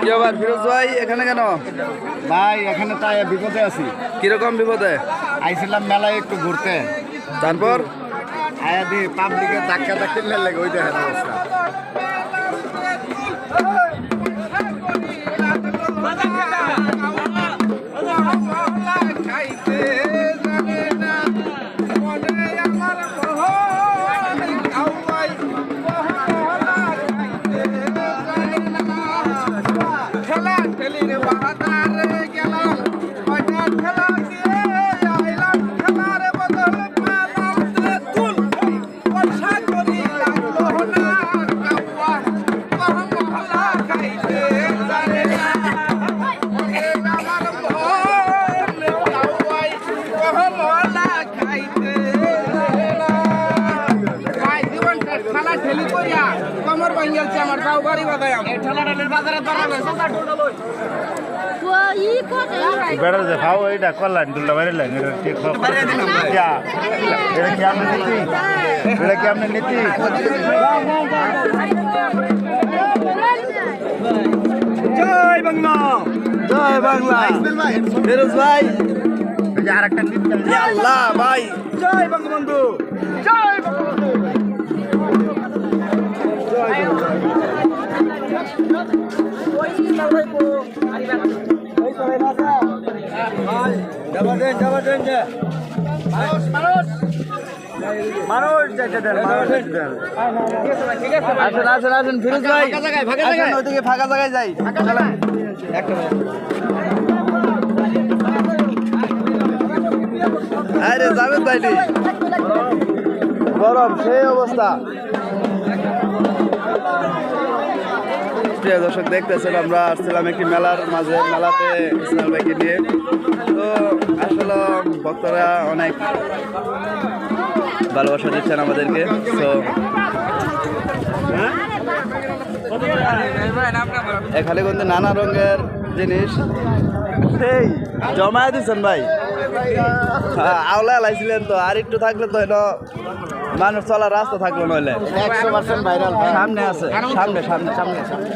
কি আবার ফিরোজ ভাই? এখানে কেন? ভাই এখানে তাই বিপদে আছি। কীরকম বিপদে? আইছিলাম মেলায় একটু ঘুরতে। তারপর? আয়া দিয়ে পাবলিকে ধাক্কা ধাক্কি লেগে ওই দেখেন অবস্থা। 好啦，这里的娃娃蛋。কমর ভাঙিয়াছে আমার তাও বাড়ি বাদায় আমার ঠেলা ঠেলির বাজারে দাঁড়াবে সদা টোটাল বেড়া যে খাও এইটা করলেন দুলটা বাইরে লাইন এটা ঠিক এটা কি আপনি নীতি? এটা কি আপনি নীতি? জয় বাংলা। জয় বাংলা। ফিরোজ ভাই। আর একটা আল্লাহ ভাই। জয় বঙ্গবন্ধু। জয় বঙ্গবন্ধু। ওইদিকে ফাঁকা জায়গায় আরে যাবেন গরম সেই অবস্থা। প্রিয় দর্শক, দেখতেছেন আমরা আসছিলাম একটি মেলার মাঝে, মেলাতে ইসলাম ভাইকে নিয়ে। তো আসলে ভক্তরা অনেক ভালোবাসা দিচ্ছেন আমাদেরকে তো এখানে কিন্তু নানা রঙের জিনিস। সেই জমায় দিচ্ছেন ভাই। আওলা লাইছিলেন তো আর একটু থাকলে তো এনো মানুষ চলার রাস্তা থাকল নইলে। একশো পার্সেন্ট ভাইরাল সামনে আছে সামনে সামনে সামনে সামনে।